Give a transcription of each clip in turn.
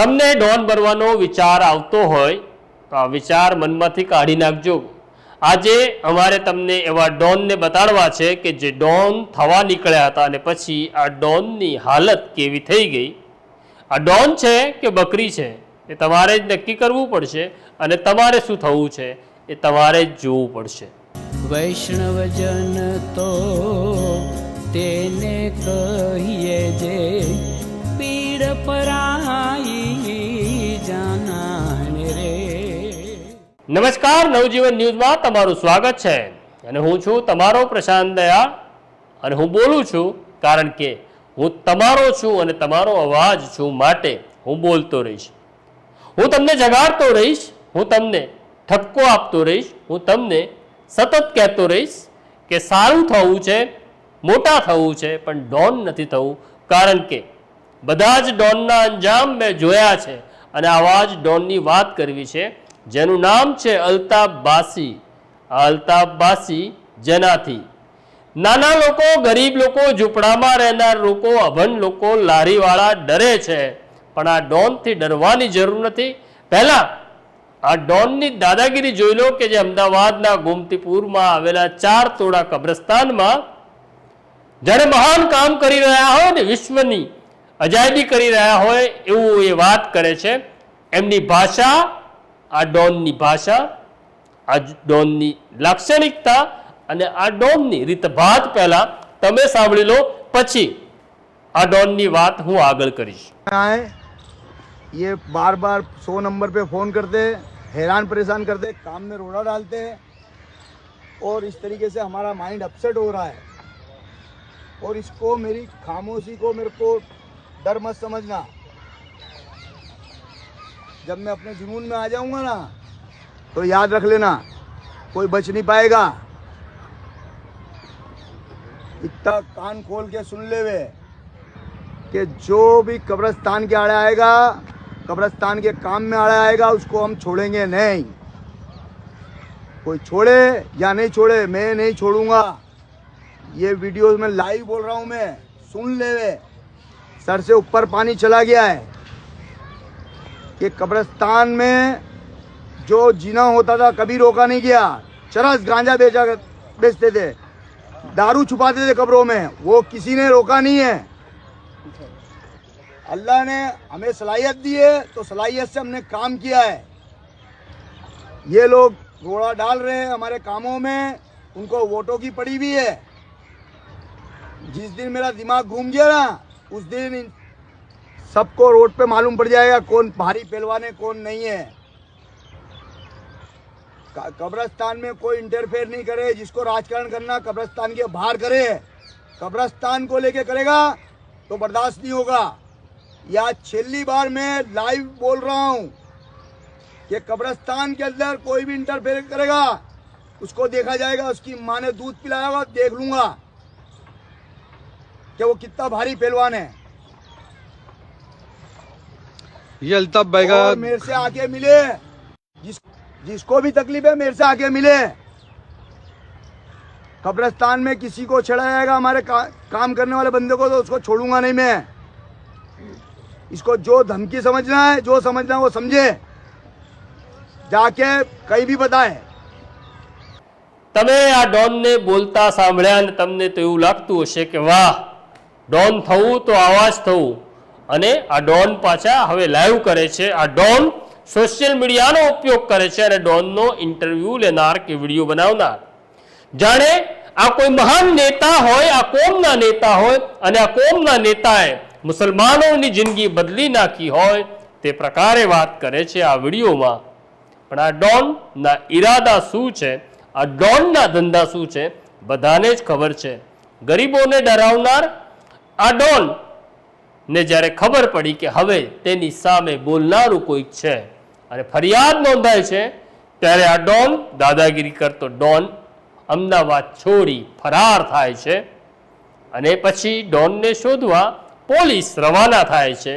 તમને ડોન બનવાનો વિચાર આવતો હોય, તો આ વિચાર મનમાંથી કાઢી નાખજો. આજે અમારે તમને એવા ડોનને બતાડવા છે કે જે ડોન થવા નીકળ્યા હતા અને પછી આ ડોનની હાલત કેવી થઈ ગઈ. આ ડોન છે કે બકરી છે? એ તમારે જ નક્કી કરવું પડશે અને તમારે શું થવું છે? એ તમારે જ જોવું પડશે. વૈષ્ણવજન તો તેને કહીએ જે પીડ પરાઈ નમસ્કાર, નવજીવન ન્યૂઝમાં તમારું સ્વાગત છે. અને હું છું તમારો પ્રશાંત દયા અને હું બોલું છું કારણ કે હું તમારો છું અને તમારો અવાજ છું માટે હું બોલતો રહીશ. હું તમને જગાડતો રહીશ, હું તમને ઠપકો આપતો રહીશ, હું તમને સતત કહેતો રહીશ કે સારું થવું છે, મોટા થવું છે, પણ ડોન નથી થવું. કારણ કે બધા જ ડોનના અંજામ મેં જોયા છે અને આવા જ ડોનની વાત કરવી છે. જેનું નામ છે અલ્તાફ બાસી. આ અલ્તાફ બાસી જેનાથી. નાના લોકો, ગરીબ લોકો, ઝૂંપડામાં રહેનાર લોકો અભન લોકો, લારીવાળા ડરે છે. પણ આ ડોનથી ડરવાની જરૂર નથી. પહેલા આ ડોનની દાદાગીરી જોઈ લો કે જે અમદાવાદના ગોમતીપુરમાં આવેલા ચાર તોડા કબ્રસ્તાનમાં જ્યારે મહાન કામ કરી રહ્યા હોય ને વિશ્વની અજાયબી કરી રહ્યા હોય, એવું એ વાત કરે છે. એમની ભાષા આ ડોનની ભાષા આ ડોનની લાક્ષણિકતા અને આ ડોનની રીતભાત પહેલા તમે સાંભળી લો પછી આ ડોનની વાત હું આગળ કરીશ आए ये बार बार सौ नंबर पे फ़ोन करते हैरान परेशान करते काम में रोड़ा डालते और इस तरीके से हमारा माइंड अपसेट हो रहा है और इसको मेरी खामोशी को मेरे को डर मत समझना जब मैं अपने जुनून में आ जाऊँगा ना तो याद रख लेना, कोई बच नहीं पाएगा। इतना कान खोल के सुन ले वे, कि जो भी कब्रस्तान के आड़े आएगा, कब्रस्तान के काम में आड़े आएगा, उसको हम छोड़ेंगे नहीं। कोई छोड़े या नहीं छोड़े, मैं नहीं छोड़ूँगा। ये वीडियो में लाइव बोल रहा हूँ मैं, सुन ले वे। सर से ऊपर पानी चला गया है। कि कब्रस्तान में जो जीना होता था, कभी रोका नहीं गया। चरस गांजा बेचा, बेचते थे। दारू छुपाते थे कब्रों में। वो किसी ने रोका नहीं है। अल्लाह ने हमें सलाहियत दी है तो सलाहियत से हमने काम किया है। ये लोग घोड़ा डाल रहे हैं हमारे कामों में। उनको वोटों की पड़ी भी है। जिस दिन मेरा दिमाग घूम गया ना, उस दिन सबको रोड पे मालूम पड़ जाएगा कौन भारी पहलवान है, कौन नहीं है। कब्रस्तान में कोई इंटरफेयर नहीं करे, जिसको राजकारण करना कब्रस्तान के बाहर करे। कब्रस्तान को लेके करेगा तो बर्दाश्त नहीं होगा। या छेली बार मैं लाइव बोल रहा हूँ कि कब्रस्तान के अंदर कोई भी इंटरफेयर करेगा, उसको देखा जाएगा, उसकी माँ ने दूध पिलाया देख लूँगा कि वो कितना भारी पहलवान है। ये अल्ताफ भाई का और मेरे से आके मिले जिस जिसको भी तकलीफ है मेरे से आके मिले कब्रस्तान में किसी को छेड़ा जाएगा हमारे का, काम करने वाले बंदे को तो उसको छोड़ूंगा नहीं मैं इसको जो धमकी समझना है जो समझना है वो समझे जाके कहीं भी बताए તમે આ ડોનને બોલતા સાંભળ્યા અને તમને તો એવું લાગતું હશે કે વાહ ડોન થવું તો આવાજ થવું અને આ ડોન પાછા હવે લાઈવ કરે છે. આ ડોન સોશિયલ મીડિયાનો ઉપયોગ કરે છે અને ડોનનો ઇન્ટરવ્યૂ લેનાર કે વીડિયો બનાવનાર. જાણે આ કોઈ મહાન નેતા હોય, આ કોમના નેતા હોય અને આ કોમના નેતાએ મુસલમાનોની જિંદગી બદલી નાખી હોય તે પ્રકારે વાત કરે છે આ વિડીયોમાં. પણ આ ડોનના ઈરાદા શું છે? આ ડોનના ધંધા શું છે? બધાને જ ખબર છે. ગરીબોને ડરાવનાર આ ડોન ને જ્યારે ખબર પડી કે હવે તેની સામે બોલનારું કોઈક છે, અને ફરિયાદ નોંધાય છે, ત્યારે આ ડોન દાદાગીરી કરતો ડોન અમદાવાદ છોડી ફરાર થાય છે અને પછી ડોનને શોધવા પોલીસ રવાના થાય છે.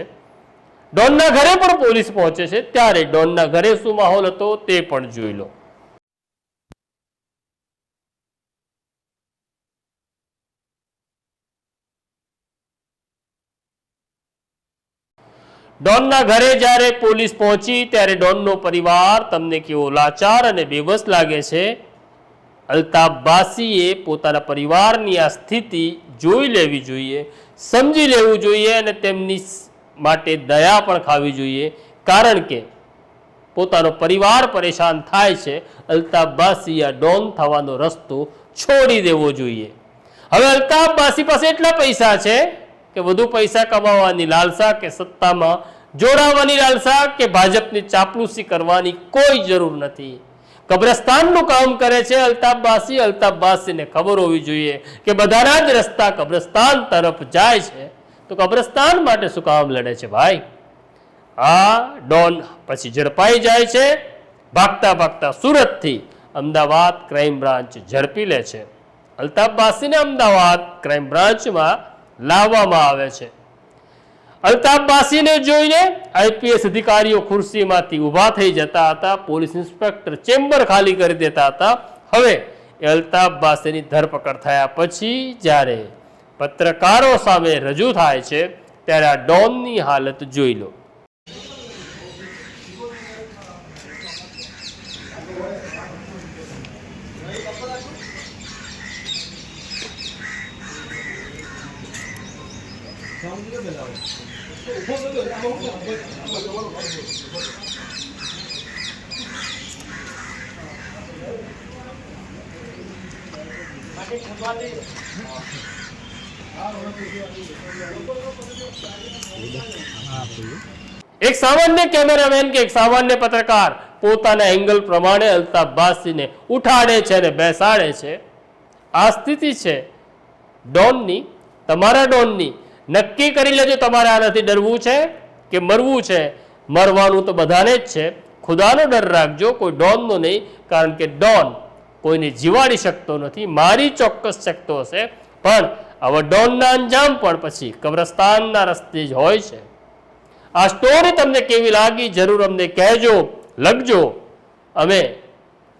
ડોનના ઘરે પણ પોલીસ પહોંચે છે, ત્યારે ડોનના ઘરે શું માહોલ હતો તે પણ જોઈ લો. ડોનના ઘરે જ્યારે પોલીસ પહોંચી, ત્યારે ડોનનો પરિવાર તમને કેવો લાચાર અને બેવસ લાગે છે? અલ્તાફ બાસીએ પોતાના પરિવારની આ સ્થિતિ જોઈ લેવી જોઈએ, સમજી લેવું જોઈએ અને તેમની માટે દયા પણ ખાવી જોઈએ. કારણ કે પોતાનો પરિવાર પરેશાન થાય છે અલ્તાફ બાસી આ ડોન થવાનો રસ્તો છોડી દેવો જોઈએ. હવે અલ્તાફ બાસી પાસે એટલા પૈસા છે કે વધુ પૈસા કમાવાની લાલસા કે સત્તામાં જોડાવાની લાલસા કે ભાજપની ચાપલુસી કરવાની કોઈ જરૂર નથી. કબ્રસ્તાનનું કામ કરે છે અલ્તાફ બાસી અલ્તાફ બાસીને ખબર હોવી જોઈએ કે બધાના જ રસ્તા કબ્રસ્તાન તરફ જાય છે. તો કબ્રસ્તાન માટે શું કામ લડે છે ભાઈ? આ ડોન પછી ઝડપાઈ જાય છે. ભાગતા ભાગતા સુરતથી અમદાવાદ ક્રાઇમ બ્રાન્ચ ઝડપી લે છે. અલ્તાફ બાસીને અમદાવાદ ક્રાઇમ બ્રાન્ચમાં લાવવામાં આવે છે. અલ્તાફ બાસીને જોઈને આઈપીએસ અધિકારીઓ ખુરશીમાંથી ઊભા થઈ જતા હતા, પોલીસ ઇન્સ્પેક્ટર ચેમ્બર ખાલી કરી દેતા હતા. હવે એ અલ્તાફ બાસીની ધરપકડ થયા પછી જ્યારે પત્રકારો સામે રજૂ થાય છે, ત્યારે આ ડોનની હાલત જોઈ લો. એક સામાન્ય કેમેરામેન કે એક સામાન્ય પત્રકાર પોતાના એંગલ પ્રમાણે અલ્તાફ બાસીને ઉઠાડે છે અને બેસાડે છે. આ સ્થિતિ છે ડોનની, તમારા ડોનની નક્કી કરી લેજો તમારે આનાથી ડરવું છે કે મરવું છે. મરવાનું તો બધાને જ છે. ખુદાનો ડર રાખજો, કોઈ ડોનનો નહીં, કારણ કે ડોન કોઈને જીવાડી શકતો નથી, મારી ચોક્કસ શકતો હશે. પણ આવા ડોનના અંજામ પણ પછી કબ્રસ્તાનના રસ્તે જ હોય છે. આ સ્ટોરી તમને કેવી લાગી જરૂર અમને કહેજો, લખજો. અમે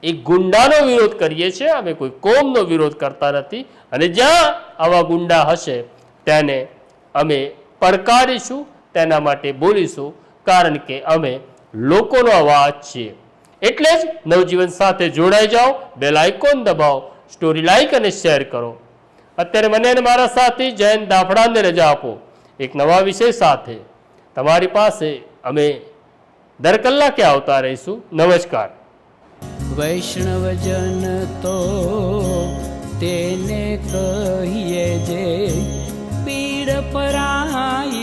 એક ગુંડાનો વિરોધ કરીએ છીએ, અમે કોઈ કોમનો વિરોધ કરતા નથી. અને જ્યાં આવા ગુંડા હશે, તેને અમે પડકારીશું, તેના માટે બોલીશું, કારણ કે અમે લોકોનો અવાજ છીએ. એટલે જ નવજીવન સાથે જોડાઈ જાઓ બેલ આઇકોન દબાવો સ્ટોરી લાઈક અને શેર કરો. અત્યારે મને અને મારા સાથી જયંત દાફડાને રજા આપો. એક નવા વિષય સાથે. તમારી પાસે અમે દર કલાકે આવતા રહીશું. નમસ્કાર. વૈષ્ણવજન તો તેને કહીએ જે પીડ પરાઈ